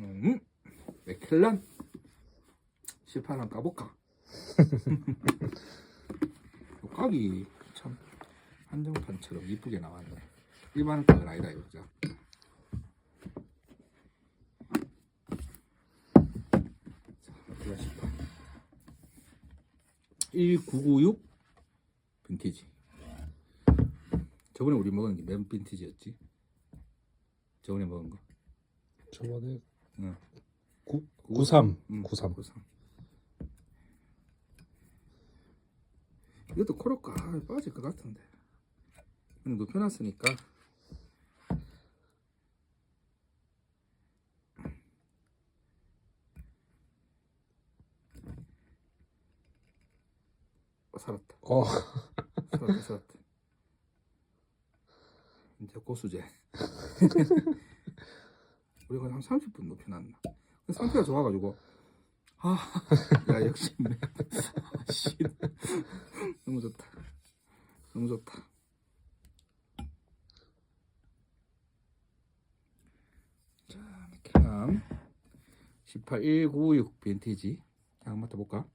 음, 맥켈란 18한 까볼까? 요 각이 참 한정판처럼 이쁘게 나왔네. 일반 각은 아니다 이거 죠1996 빈티지. 저번에 우리 먹은 게몇 빈티지였지? 저번에 먹은 거. 저번에 응. 9, 93 응, 93 93. 이것도 코로카 아, 빠질 것 같은데. 근데 눕혀놨으니까. 어, 살았다. 어 살았다, 살았다. 이제 고수제. 우리가 한 30분 높여놨나. 상태가 좋아가지고. 아, 야, 역시. 너무 좋다. 너무 좋다. 자, 캠. 18196 빈티지. 자, 한번 맡아볼까?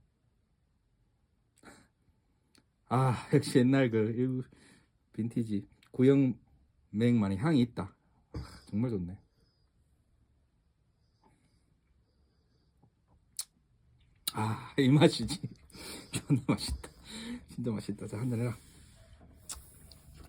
아, 역시 옛날 그 빈티지 구형 맥만의 향이 있다. 정말 좋네. 아, 이 맛이지. 존나 맛있다. 진짜 맛있다. 자, 한잔 해라.